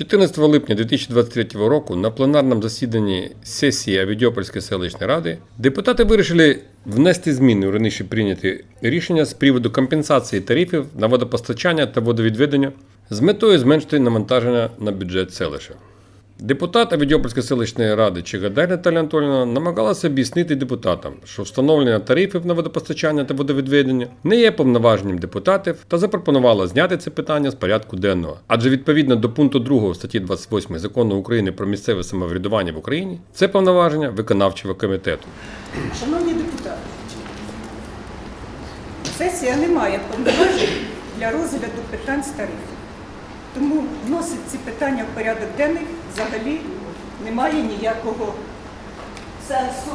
14 липня 2023 року на пленарному засіданні сесії Авідіопольської селищної ради депутати вирішили внести зміни у раніше прийняті рішення з приводу компенсації тарифів на водопостачання та водовідведення з метою зменшити навантаження на бюджет селища. Депутат Авідіопольської селищної ради Чигадай Наталя Анатольовна намагалася об'яснити депутатам, що встановлення тарифів на водопостачання та водовідведення не є повноваженням депутатів та запропонувала зняти це питання з порядку денного. Адже відповідно до пункту 2 статті 28 закону України про місцеве самоврядування в Україні це повноваження виконавчого комітету. Шановні депутати, сесія не має повноважень для розгляду питань з тарифів. Тому вносить ці питання в порядок денний взагалі немає ніякого сенсу.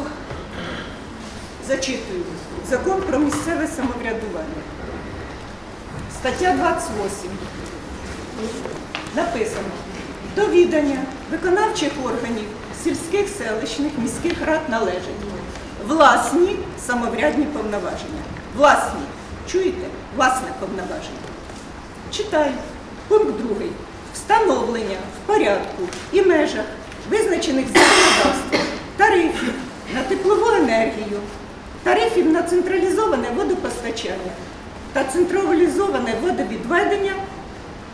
Зачитую. Закон про місцеве самоврядування. Стаття 28. Написано. До відання виконавчих органів сільських, селищних, міських рад належать власні самоврядні повноваження. Власні. Чуєте? Власне повноваження. Читаю. Пункт другий. Встановлення в порядку і межах визначених законодавством тарифів на теплову енергію, тарифів на централізоване водопостачання та централізоване водовідведення,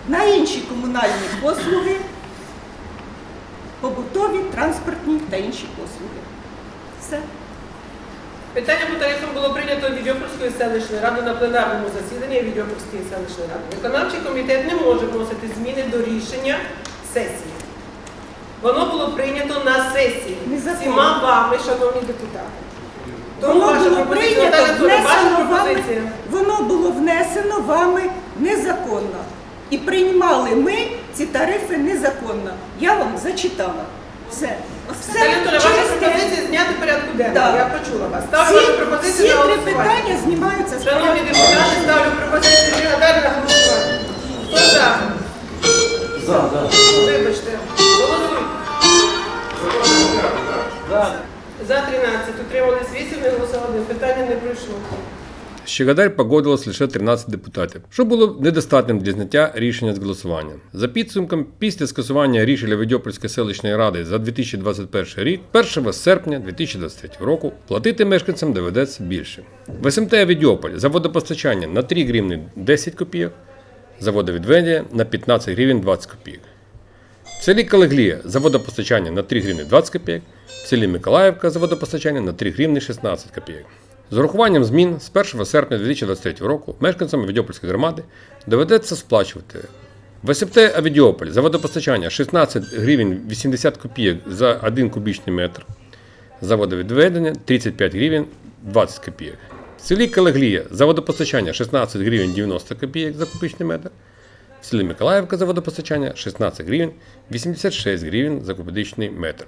на інші комунальні послуги, побутові, транспортні та інші послуги. Все. Питання по тарифам було прийнято Відьопольської селищної ради на пленарному засіданні Відьопольської селищної ради. Виконавчий комітет не може вносити зміни до рішення сесії. Воно було прийнято на сесії всіма вами, шановні депутати. Тому Воно ваша було пропозиція, прийнято, Наталя Анатоліївна, ваша внесено вами, пропозиція. воно було внесено вами незаконно. І приймали ми ці тарифи незаконно. Я вам зачитала. Все. Все Наталя Анатоліївна, ваша через те. пропозиція зняти порядку денного. Я почула вас. Ставлю вашу Всі, пропозицію всі на три голосування. питання знімаються з Шановні порядку. депутати, ставлю пропозицію на голосування. Хто за? За, за, Вибачте. Голосуй. За 13. Утримались 8, не голосували. Питання не пройшло. Щегадарь погодилось лише 13 депутатів, що було недостатнім для зняття рішення з голосування. За підсумком, після скасування рішення Відьопольської селищної ради за 2021 рік, 1 серпня 2023 року, платити мешканцям доведеться більше. В СМТ Відьополь за водопостачання на 3 гривні 10 копійок, за водовідведення на 15 гривень 20 копійок. В селі Калеглія за водопостачання на 3 гривні 20 копійок, в селі Миколаївка за водопостачання на 3 гривні 16 копійок. З урахуванням змін з 1 серпня 2023 року мешканцям Авідіопольської громади доведеться сплачувати в СМТ Авідіополь за водопостачання 16 гривень 80 копійок за 1 кубічний метр, за водовідведення 35 гривень 20 копійок. В селі Калеглія за водопостачання 16 гривень 90 копійок за кубічний метр, в селі Миколаївка за водопостачання 16 гривень 86 гривень за кубічний метр.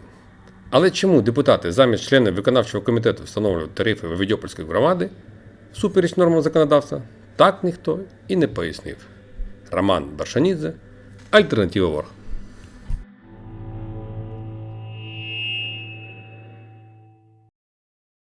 Але чому депутати замість членів виконавчого комітету встановлюють тарифи Ведьопольської громади всупереч нормам законодавства, так ніхто і не пояснив. Роман Баршанідзе, Альтернатива Ворг.